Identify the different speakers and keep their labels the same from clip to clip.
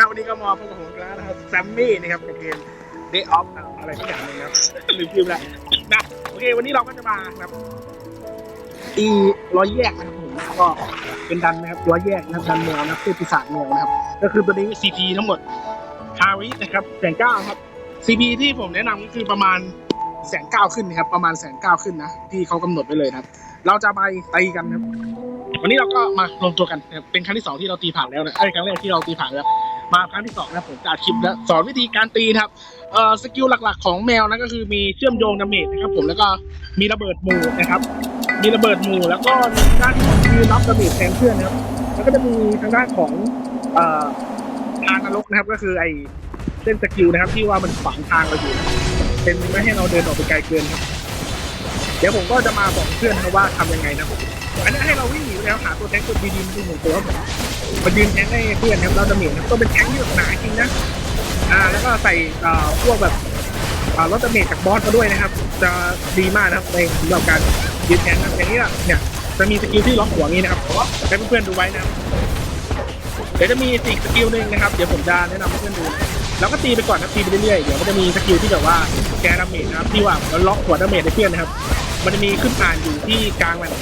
Speaker 1: นะครับวันนี้ก็มาพบกับผมกแล้วนะครับแซมมี่นะครับกับเกม Day Off อะไรสักอย่างหนึงนะครับลืมพิมพ์แล้วนะโอเควันนี้เราก็จะมานะครับตีร้อยแยกนะครับผมก็เป็นดันนะครับร้อยแยกนะครับดันแมวนะครับคือปีศาจแมวนะครับก็คือตัวนี้ CP ทั้งหมดคาวินะครับแสนเก้าครับ CP ที่ผมแนะนำก็คือประมาณแสนเก้าขึ้นนะครับประมาณแสนเก้าขึ้นนะที่เขากำหนดไว้เลยนะครับ เราจะไปตีกันนะครับวันนี้เราก็มารวมตัวกันนะครับเป็นครั้งที่สองที่เราตีผ่านแล้วนะไอ้ยครั้งแรกที่เราตีผ่านแล้ว มาครั้งที่สองนะผมจะอัดคลิปและสอนวิธีการตีนะครับเอ่อสกิลหลักๆ ของแมวนะก็คือมีเชื่อมโยงดาเมจนะครับผมแล้วก็มีระเบิดหมู่นะครับ มีระเบิดหมู่แล้วก็มีด้านของคือรับดาเมจแทนเพื่อนนะครับแล้วก็จะมีทางด้านของเอ่อทางนรกนะครับก็คือไอเส้นสกิลนะครับที่ว่ามันฝังทางเราอยู่ เป็นไม่ให้เราเดินออกไปไกลเกินครับ เดี๋ยวผมก็จะมาบอกเพื่อนนะว่าทำยังไงนะครับอันนี้ให้เราวิ่งหนีแล้วหาตัวแทงตัวดีๆมาดูหนึ่งตัวครับผม มายืนแทงให้เพื่อนครับเราจะเหมียนครับต้องเป็นแทงที่แบบหนาจริงนะอ่าแล้วก็ใส่อ่อพวกแบบอ่ารถเมจจากบอสมาด้วยนะครับ จะดีมากนะครับในสำหรับการยืนแทงนะอย่างนี้ละเนี่ยจะมีสกิลที่ล็อกหัวนี้นะครับให้เพื่อนๆดูไว้นะเดี๋ยวจะมีอีกสกิลหนึ่งนะครับเดี๋ยวผมจะแนะนำให้เพื่อนดูแล้วก็ตีไปก่อนนะตีไปเรื่อยๆเดี๋ยวมันจะมีสกิลที่แบบว่าแกดาเมจนะครับที่ว่าล็อกหัวดาเมจให้เพื่อนนะครับ มันจะมีขึ้นอ่านอยู่ที่กลางมัน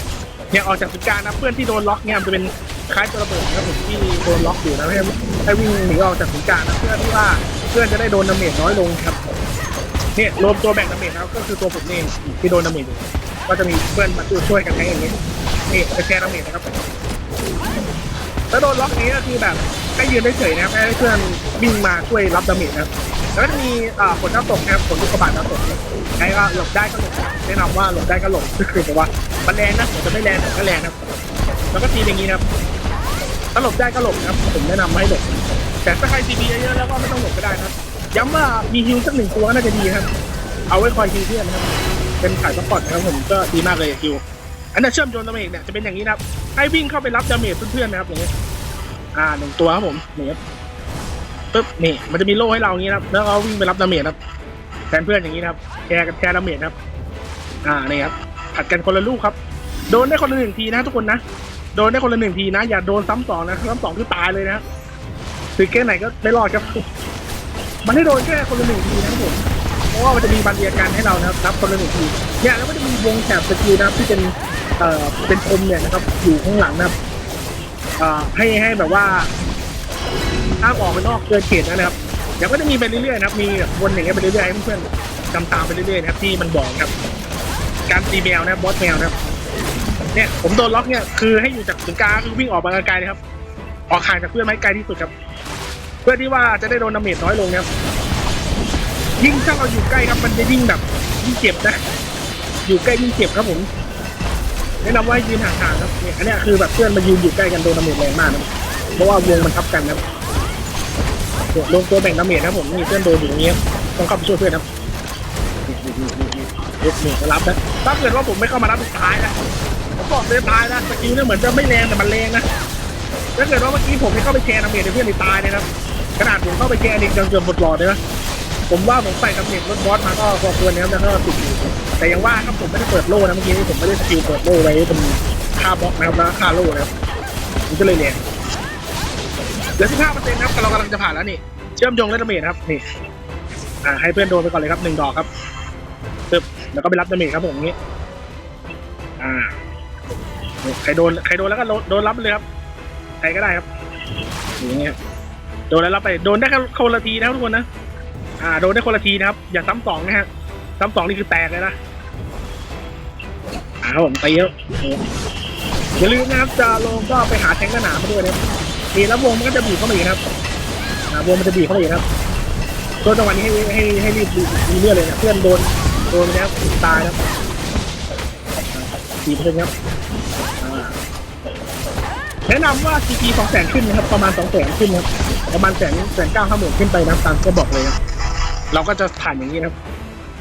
Speaker 1: เนี่ยออกจากศูนย์กางนะเพื่อนที่โดนล็อกเนี่ยมันจะเป็น คล้ายตัวระเบิดนะครับผมที่โดนล็อกอยู่นะให้ให้วิ่งหนีออกจากศูนย์กลางนะเพื่อที่ว่าเพื่อนจะได้โดนดาเมจน้อยลงครับเนี่ยรวมตัวแบ่งดาเมจนะครับก็คือตัวผมเองที่โดนดาเมจอยู่ก็จะมีเพื่อนมาช่วยกันให้อย่างนี้นี่จะแชร์ดาเมจนะครับแล้วโดนล็อกนี้ก็คือแบบให้ยืนได้เฉยนะครับให้เพื่อนวิ่งมาช่วยรับดาเมจนะครับแล้วก็จะมีผลน้ำตกนะครับผลลูกกระบาดน้ำตกใครก็หลบได้ก็หลบแนะนำว่าหลบได้ก็หลบก็คือแบบว่ามันแรงนะผมจะไม่แรงแต่ก็แรงนะแล้วก็ทีอย่างนี้นะครับ ถ้าหลบได้ก็หลบนะครับ ผมแนะนำให้หลบ แต่ถ้าใครซีบีเยอะๆแล้วก็ไม่ต้องหลบก็ได้นะครับ ย้ำว่ามีฮิวสักหนึ่งตัวก็น่าจะดีครับ เอาไว้คอยฮิวเพื่อนนะครับ เป็นสายซัพพอร์ตนะครับผมก็ดีมากเลยฮิว อันนี้เชื่อมโยงดาเมจเนี่ยจะเป็นอย่างนี้นะครับ ให้วิ่งเข้าไปรับดาเมจเพื่อนๆนะครับอย่างนี้อ่าหนึ่งตัวครับผมนี่ครับปึ๊บนี่มันจะมีโล่ให้เราอย่างนี้นะครับ แล้วเราวิ่งไปรับดาเมจครับ แทนเพื่อนอย่างนี้นะครับแชร์กันแชร์ดาเมจครับ อ่านี่ครับ ผัดกันคนละลูกครับ โดนได้คนละหนึ่งทีนะทุกคนนะ โดนได้คนละหนึ่งทีนะ อย่าโดนซ้ำสองนะซ้ำสองคือตายเลยนะถือแค่ไหนก็ได้รอดครับ มันให้โดนแค่คนละหนึ่งทีนะครับผมเพราะว่ามันจะมีบันเดียการให้เรานะครับนับคนละหนึ่งทีเนี่ยแล้วก็จะมีวงแถบสกิลนะครับที่เป็นเอ่อเป็นคมเนี่ยนะครับอยู่ข้างหลังนะครับเอ่อให้ให้แบบว่าห้ามออกไปนอกเกินเขตนะครับเดี๋ยวก็จะมีไปเรื่อยๆนะครับ มีวนอย่างเงี้ยไปเรื่อยๆให้เพื่อนๆจำตามไปเรื่อยๆนะครับที่มันบอกครับ การตีแมวนะครับบอสแมวนะครับ เนี่ยผมโดนล็อกเนี่ยคือให้อยู่จากศูนย์กลางคือวิ่งออกมาไกลๆนะครับออกห่างจากเพื่อนไม้ไกลที่สุดครับ เพื่อที่ว่าจะได้โดนดาเมจน้อยลงนะครับยิ่งถ้าเราอยู่ใกล้ครับมันจะยิ่งแบบยิ่งเจ็บนะ อยู่ใกล้ยิ่งเจ็บครับผมแนะนำว่ายืนห่างๆครับเนี่ยอันนี้คือแบบเพื่อนมายืนอยู่ใกล้กันโดนดาเมจแรงมากนะเพราะว่าวงมันทับกันนะครับเนี่ยลงตัวแบ่งดาเมจนะครับผมมีเพื่อนโดนอย่างเงี้ยต้องเข้าไปช่วยเพื่อนครับนี่นี่นี่นี่นี่รับนะถ้าเกิดว่าผมไม่เข้ามารับตายนะ บอกเลยตายนะสกิลเนี่ยเหมือนจะไม่แรงแต่มันแรงนะถ้าเกิดว่าเมื่อกี้ผมไม่เข้าไปแชร์ดาเมจให้เพื่อนในตายเลยนะขนาดผมเข้าไปแชร์นี่ยังเกือบหมดหลอดเลยนะผมว่าผมใส่ดาเมจรถบอสมาก็พอควรนะแล้วก็ติดอยู่แต่ยังว่าครับผมไม่ได้เปิดโล่นะเมื่อกี้ผมไม่ได้สกิลเปิดโล่ไว้เป็นค่าบล็อกนะครับแล้วค่าโล่นะครับมันก็เลยแรงเหลือสิบห้าเปอร์เซ็นต์ครับเรากำลังจะผ่านแล้วนี่เชื่อมโยงและดาเมจครับนี่อ่าให้เพื่อนโดนไปก่อนเลยครับหนึ่งดอกครับปึ๊บแล้วก็ไปรับดาเมจครับผมอย่างนี้อ่า ใครโดนใครโดนแล้วก็โดนรับเลยครับ ใครก็ได้ครับอย่างเงี้ยโดนแล้วรับไปโดนได้แค่คนละทีนะครับทุกคนนะอ่าโดนได้คนละทีนะครับ อย่าซ้ำสองนะฮะซ้ำสองนี่คือแตกเลยนะอ่าครับผมตีแล้วอย่าลืมนะครับจะลงก็ไปหาแทงกระหนามาด้วยนะครับตีแล้ววงมันก็จะบีบเข้ามาอีกนะครับอ่าวงมันจะบีบเข้ามาอีกนะครับตัวจังหวะนี้ให้ให้ให้รีบมีเลือดเลยนะเพื่อนโดนโดนแล้วตายแล้วีเปอร์เซ็นต์ครับแนะนำว่า CP สองแสนขึ้นนะครับ ประมาณสองแสนขึ้นนะครับประมาณแสนแสนเก้าห้าหมื่นขึ้นไปนะตามก็บอกเลยนะเราก็จะผ่านอย่างนี้นะครับ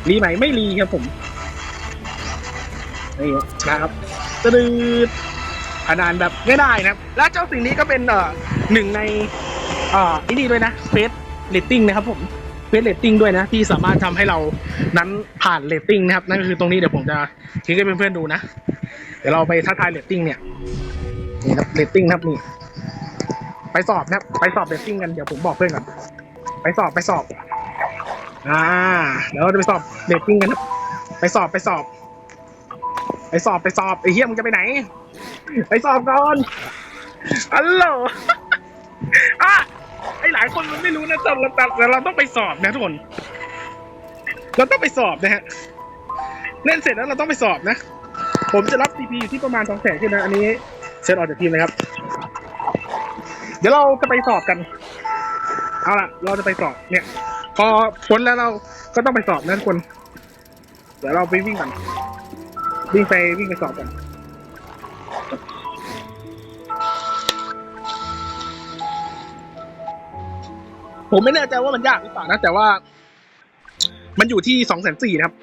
Speaker 1: รีไหมไม่รีครับผมนี่นะครับตะดืดขนาดแบบง่ายๆนะครับ และเจ้าสิ่งนี้ก็เป็นเอ่อหนึ่งในเอ่อนี่ด้วยนะเฟสเรตติ้งนะครับผม เฟสเรตติ้งด้วยนะ ที่สามารถทำให้เรานั้นผ่านเรตติ้งนะครับ นั่นก็คือตรงนี้เดี๋ยวผมจะทิ้งให้เพื่อนๆดูนะ เดี๋ยวเราไปทักทายเรตติ้งเนี่ยนี่ครับเรตติ้งครับนี่ไปสอบนะครับ ไปสอบเบสซิ่งกันเดี๋ยวผมบอกเพื่อนก่อนไปสอบไปสอบ อ่า เดี๋ยวเราจะไปสอบเบสซิ่งกันครับไปสอบไปสอบ ไปสอบไปสอบไอ้เฮียมึงจะไปไหน ไปสอบก่อนอัลโหลอะ อหลายคนมันไม่รู้นะแต่เราแต่เราต้องไปสอบนะทุกคน เราต้องไปสอบนะฮะ เล่นเสร็จแล้วเราต้องไปสอบนะ ผมจะรับ CP อยู่ที่ประมาณสองแสนขึ้นนะ อันนี้เชิญออกจากทีมเลยครับ เดี๋ยวเราจะไปสอบกัน เอาล่ะ เราจะไปสอบเนี่ย พอพ้นแล้วเราก็ต้องไปสอบนะทุกคน เดี๋ยวเราไปวิ่งกัน วิ่งไปวิ่งไปสอบกัน ผมไม่แน่ใจว่ามันยากหรือเปล่านะแต่ว่า มันอยู่ที่สองแสนสี่นะครับ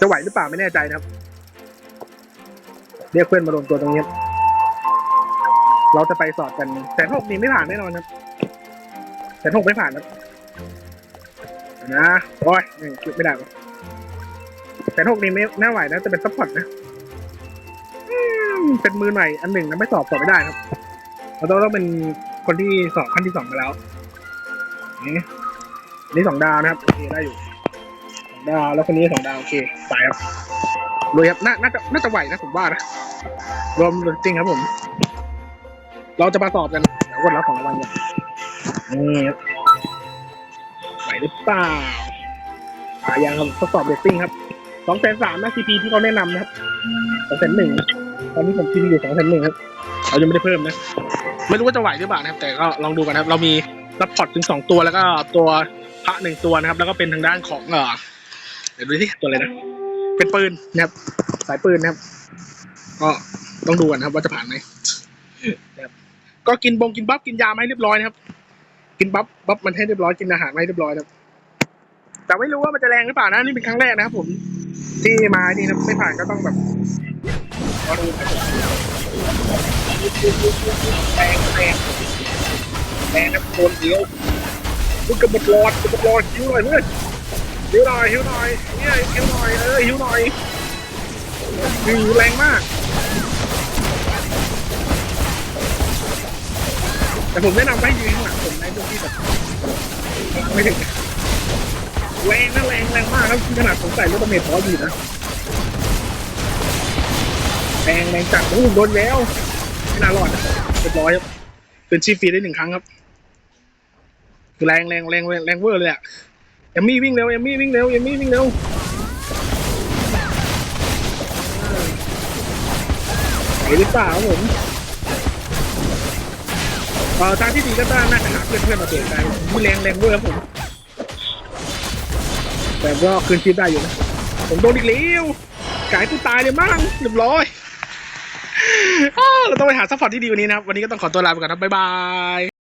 Speaker 1: จะไหวหรือเปล่าไม่แน่ใจนะครับ เรียกเพื่อนมารวมตัวตรงนี้ เราจะไปสอบกันแสนหกนี่ไม่ผ่านแน่นอนครับแสนหกไม่ผ่านครับนะโอ้ยนี่คิดไม่ได้แสนหกนี่ไม่น่าไหวนะจะเป็นซัพพอร์ตนะเป็นมือใหม่อันหนึ่งนะไม่สอบสอบไม่ได้ครับเราต้องต้องเป็นคนที่สอบขั้นที่สองมาแล้ว นี่นี่สองดาวนะครับโอเคได้อยู่สองดาวแล้วคนนี้สองดาวโอเคไปครับรวยครับน่าน่าจะน่าจะไหวนะผมว่านะรวมจริงครับผม เราจะมาสอบกันเดี๋ยววันรับของรางวัลกันนี่ครับไหวหรือเปล่าอายังครับทดสอบเรตติ้งครับสองแสนสามนะ CP ที่เขาแนะนำนะครับสองแสนหนึ่งตอนนี้ผม CP อยู่สองแสนหนึ่งครับเรายังไม่ได้เพิ่มนะ ไม่รู้ว่าจะไหวหรือเปล่านะครับ แต่ก็ลองดูกันนะครับ เรามี รับพอร์ตถึงสองตัวแล้วก็ตัวพระหนึ่งตัวนะครับ แล้วก็เป็นทางด้านของเออเดี๋ยวดูที่ตัวอะไรนะเป็นปืนนะครับ สายปืนนะครับ ก็ต้องดูกันนะครับว่าจะผ่านไหมก็กินบงกินบัฟกินยามาให้เรียบร้อยนะครับ กินบัฟบัฟมันให้เรียบร้อยกินอาหารมาให้เรียบร้อยนะครับ แต่ไม่รู้ว่ามันจะแรงหรือเปล่านะนี่เป็นครั้งแรกนะครับผมที่มานี่นะไม่ผ่านก็ต้องแบบรอดูครับผมแรงแรง แรงนะโดนเดียวพูดกับบทรอดกับบทรอดหิวหน่อยเพื่อนหิวหน่อยหิวหน่อยเนี่ยหิวหน่อยเออหิวหน่อยหิวแรงมากแต่ผมแนะนำให้ยืนข้างหลังผมในตรงที่แบบไม่ถึงแรงนะแรงแรงมากครับขนาดผมใส่รถเมล์พออยู่นะแรงแรงจัดโอ้โหโดนแล้วไม่น่ารอดนะเรียบร้อยครับเป็นชีฟฟรีได้หนึ่งครั้งครับ คือแรงแรงแรงแรงแรงเวอร์เลยอะเอมมี่วิ่งเร็วเอมมี่วิ่งเร็วเอมมี่วิ่งเร็วไหวหรือเปล่าครับผมเออทางที่ดีก็น่าจะหาเพื่อนเพื่อนมาเปลี่ยนใจผู้แรงแรงเวอร์ครับผมแต่ก็คืนชีพได้อยู่นะผมโดนอีกแล้วกายกูตายเลยมั่งเรียบร้อยเราต้องไปหาซัพพอร์ตที่ดีกวันนี้นะครับ วันนี้ก็ต้องขอตัวลาไปก่อนครับบ๊ายบาย